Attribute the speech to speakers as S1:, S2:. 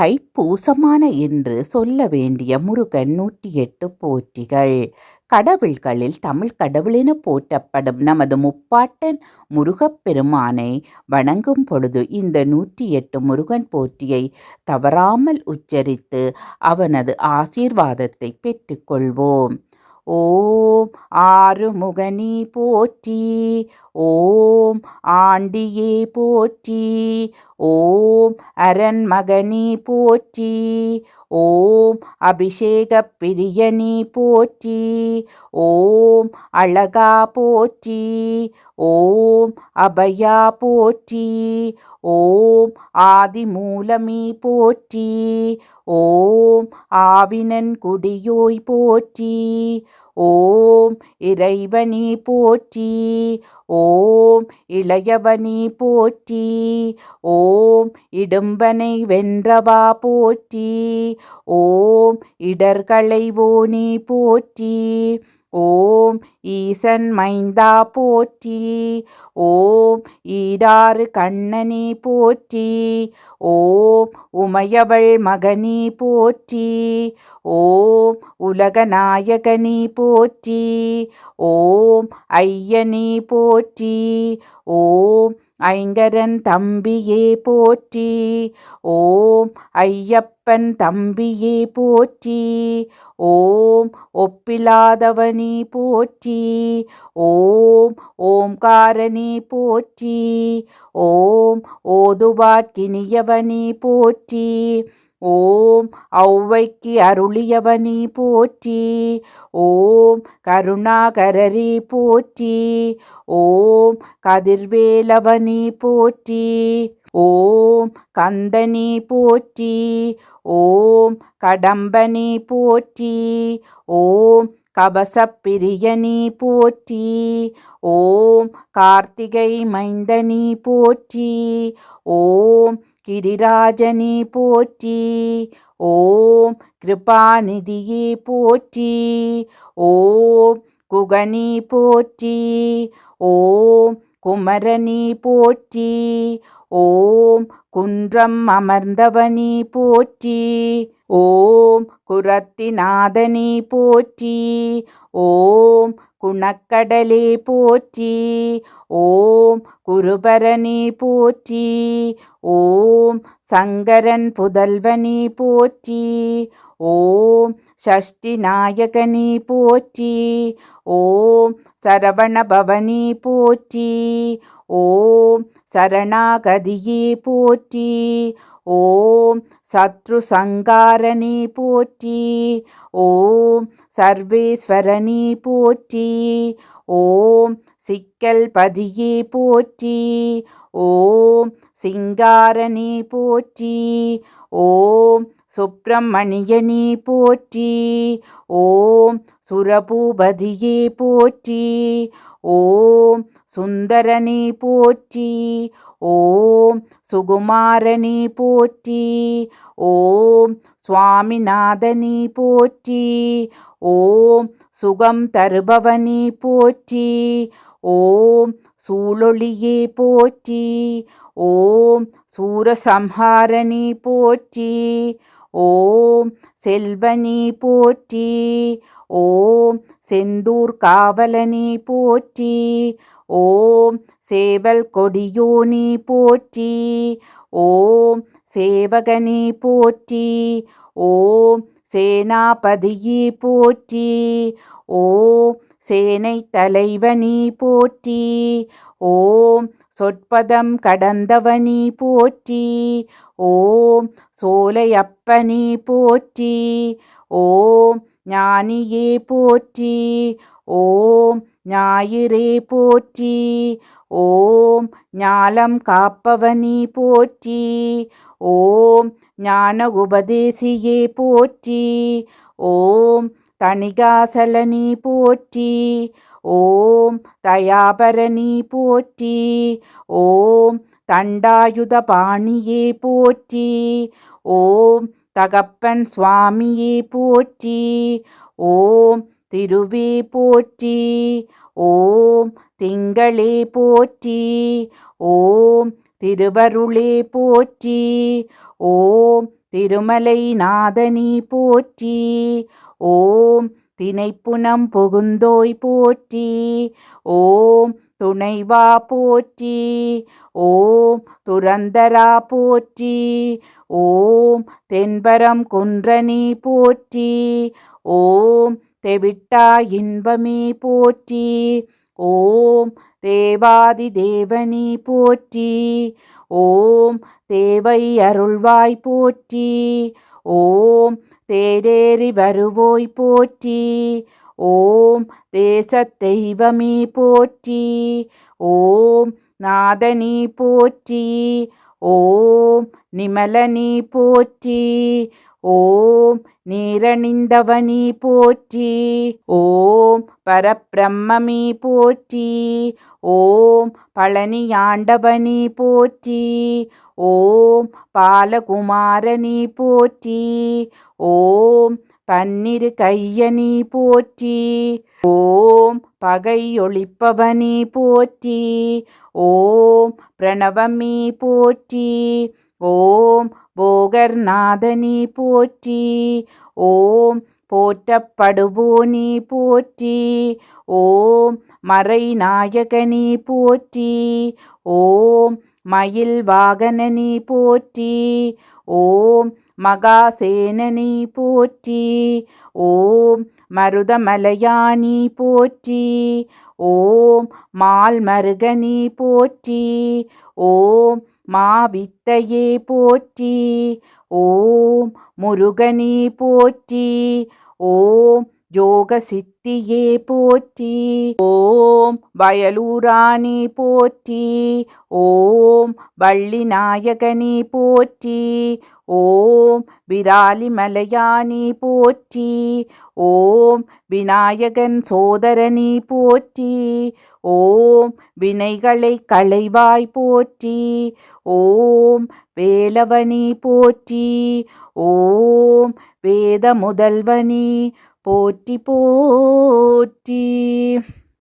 S1: தைப்பூசமான என்று சொல்ல வேண்டிய முருகன் நூற்றி எட்டு போற்றிகள். கடவுள்களில் தமிழ் கடவுளென போற்றப்படும் நமது முப்பாட்டன் முருகப்பெருமானை வணங்கும் பொழுது இந்த நூற்றி எட்டு முருகன் போற்றியை தவறாமல் உச்சரித்து அவனது ஆசீர்வாதத்தை பெற்றுக்கொள்வோம். ஓம் ஆறுமுகனி போற்றி ஓம் ஆண்டியே போற்றி ஓம் அரண்மகனி போற்றி ஓம் அபிஷேக பிரியனி போற்றி ஓம் அழகா போற்றி ஓம் அபயா போற்றி ஓம் ஆதிமூலமி போற்றி ஓம் ஆவினன் குடியோய் போற்றி ஓம் இறைவனி போற்றி ஓம் இளையவனி போற்றி ஓம் இடும்பனை வென்றவா போற்றி ஓம் இடர்களை ஓனி போற்றி ஓம் ஈசன் மைந்தா போற்றி. ஓம் ஈடாறு கண்ணனி போற்றி. ஓம் உமையவள் மகனி போற்றி. ஓம் உலகநாயகனி போற்றி. ஓம் ஐயனி போற்றி. ஓம் ஐங்கரன் தம்பியே போற்றி. ஓம் ஐயப்பன் தம்பியே போற்றி. ஓம் ஒப்பிலாதவனி போற்றி. ஓம் ஓம்காரணி போற்றி. ஓம் ஓதுவாட்கினியவனி போற்றி. ஓம் ஔவைக்கு அருளியவனி போற்றி. ஓம் கருணாகரரி போற்றி. ஓம் கதிர்வேலவனி போற்றி. ஓம் கந்தனி போற்றி. ஓம் கடம்பனி போற்றி. ஓம் கபசப்பிரியனி போற்றி. ஓம் கார்த்திகை மைந்தனி போற்றி. ஓம் கிரிராஜனி போற்றி. ஓம் கிருபாநிதியே போற்றி. ஓம் குகனி போற்றி. ஓம் குமரனி போற்றி. ஓம் குன்றம் அமர்ந்தவனி போற்றி. ஓம் குரத்திநாதனி போற்றி. ஓம் குணக்கடலே போற்றி. ஓம் குருபரணி போற்றி. ஓம் சங்கரன் புதல்வனி போற்றி. ஓம் ஷஷ்டி நாயகனி போற்றி. ஓம் சரவணபவனி போற்றி. ஓம் சரணாகதியே போற்றி. ஓம் சத்ரு சங்காரணி போற்றி. ஓம் சர்வேஸ்வரணி போற்றி. ஓம் சிக்கல் பதியே போற்றி. ஓம் சிங்காரணி போற்றி. ஓம் சுப்பிரமணியனி போற்றி. ஓம் சுரபூபதியே போற்றி. ஓம் சுந்தரனி போற்றி. ஓம் சுகுமாரணி போற்றி ஓம் சுவாமிநாதனி போற்றி ஓம் சுகம் தருபவனி போற்றி ஓம் சூழொளியே போற்றி ஓம் சூரசம்ஹாரணி போற்றி ஓம் செல்வனி போற்றி ஓம் செந்தூர் காவலனி போற்றி ஓம் சேவல் கொடியோனி போற்றி. ஓம் சேவகனி போற்றி. ஓம் சேனாபதியி போற்றி. ஓம் சேனை தலைவனி போற்றி. ஓம் சொற்பதம் கடந்தவனி போற்றி. ஓம் சோலையப்பனி போற்றி. ஓம் ஞானியே போற்றி. ஓம் ஞாயிறே போற்றி. ஓம் ஞாலம் காப்பவனி போற்றி. ஓம் ஞான உபதேசியே போற்றி. ஓம் தணிகாசலனி போற்றி. ஓம் தயாபரணி போற்றி. ஓம் தண்டாயுத பாணியே போற்றி. ஓம் தகப்பன் சுவாமியே போற்றி. ஓம் திருவே போற்றி. ஓம் திங்களே போற்றி. ஓம் திருவருளே போற்றி. ஓம் திருமலை நாதனி போற்றி. ஓம் தினைப்புனம் புகுந்தோய் போற்றி. ஓம் துணைவா போற்றி. ஓம் துரந்தரா போற்றி. ஓம் தென்பரம் குன்றனி போற்றி. ஓம் தெவிட்டா இன்பமே போற்றி. ஓம் தேவாதி தேவனி போற்றி. ஓம் தேவை அருள்வாய் போற்றி. ஓம் தேரேறி வருவோய் போற்றி. ஓம் தேசத் தெய்வமே போற்றி. ஓம் நாதனி போற்றி. ஓம் நிமலனி போற்றி. ஓம் நீரணிந்தவனி போற்றி ஓம் பரபிரம்மமி போற்றி ஓம் பழனியாண்டவனி போற்றி ஓம் பாலகுமாரனி போற்றி ஓம் பன்னிரு கையனி போற்றி ஓம் பகை ஒளிப்பவனி போற்றி ஓம் பிரணவமி போற்றி ஓம் போகர்நாதனி போற்றி. ஓம் போற்றப்படுவோனி போற்றி. ஓம் மறைநாயகனி போற்றி. ஓம் மயில் வாகனனி போற்றி. ஓம் மகாசேனனி போற்றி. ஓம் மருதமலையானி போற்றி. ஓம் மால்மருகனி போற்றி. ஓம் மாவித்தையே போற்றி ஓம் முருகனே போற்றி ஓம் யோக சித்தியே போற்றி ஓம் வயலூராணி போற்றி ஓம் வள்ளி நாயகனி போற்றி ஓம் விராலி மலையானி போற்றி ஓம் விநாயகன் சோதரனி போற்றி ஓம் வினைகளை களைவாய் போற்றி ஓம் வேலவனி போற்றி ஓம் வேத முதல்வனி போற்றி போற்றி